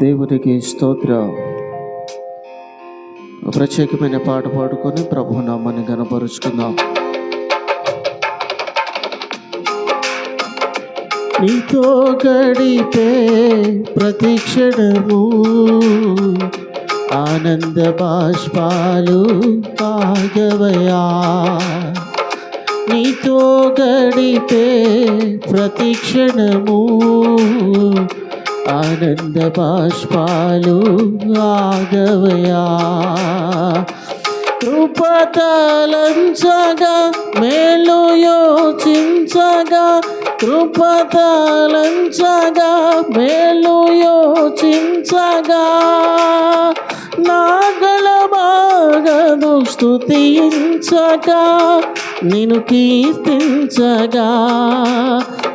దేవునికి స్తోత్రం. ప్రత్యేకమైన పాట పాడుకొని ప్రభు నామాన్ని గనపరుచుకుందాం నీతో గడిపే ప్రతి క్షణము ఆనంద బాష్పాలు కాగవయా నీతో గడిపే ప్రతి క్షణము ఆనంద బాష్పాలు ఆగవయా. కృపతలంచగా మేలు యోచించగా కృపతలంచగా మేలు యోచించగా. బాగను స్తుతించగా నిన్ను కీర్తించగా.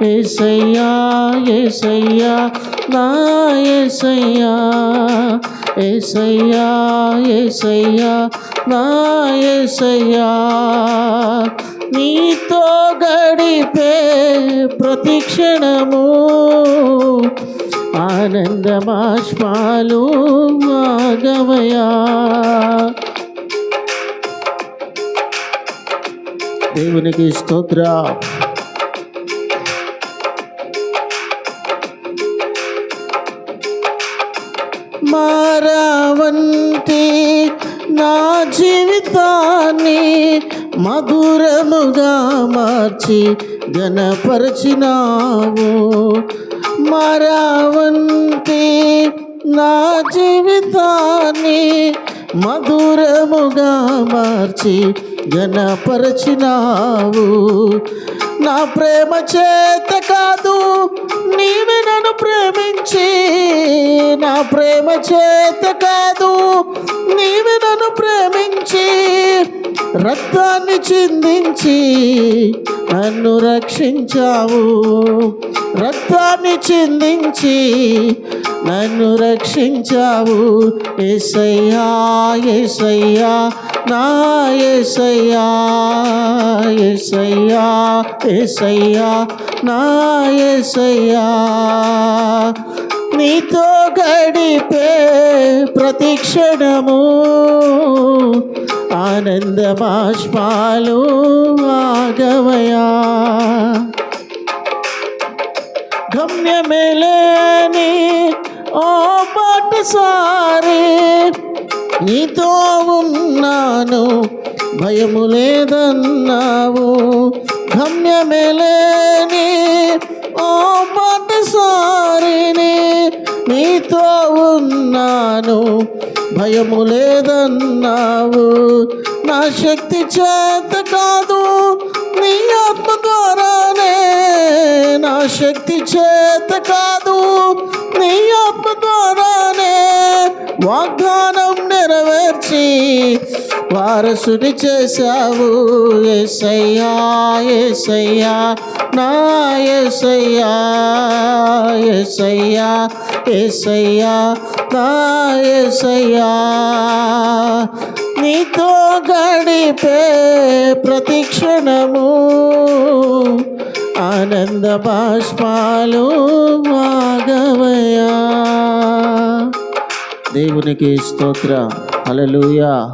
ఏసయ్యా ఏసయ్యా నా ఏసయ్యా. ఏసయ్యా ఏసయ్యా నా ఏసయ్యా. నీతో గడిపే ప్రతి క్షణము ఆనందమాష్పాలు ఆగమయా దేవునికి స్తోత్ర. మారావంతి నా జీవితాన్ని మధురముగా మార్చి గణపరచినావు మారావంటి నా జీవితాన్ని మధురముగా మార్చి గణపరచినావు నా ప్రేమ చేత కాదు నీవే నన్ను ప్రేమించి. నా ప్రేమ చేత కాదు నీవే నన్ను ప్రేమించి. రక్తాన్ని చిందించి నన్ను రక్షించావు. రక్తాన్ని చిందించి నన్ను రక్షించావు. ఏసయ్యా ఏసయ్యా నా ఏసయ్యా ఏసయ్యా ఏసయ్యా నా ఏసయ్యా. నీతో గడిపే ప్రతి క్షణము ఆనంద ఆగవయా. గమ్యమేలేని ఓ పాటసారి నీతో ఉన్నాను భయము లేదన్నావు గమ్యమేలేని ఓ పాటసారిని నీతో ఉన్నాను భయము లేదన్నావు నా శక్తి చేత కాదు. వాగ్దానం నెరవేర్చి వారసుని చేశావు. ఎసయ్యా ఎసయ్యా నా ఎసయ్యా ఎసయ్యా ఎసయ్యా నా ఎసయ్యా నీతో గడిపే ప్రతి క్షణము ఆనంద బాష్పాలు మాగవ దేవునికి స్తోత్ర. హల్లెలూయా.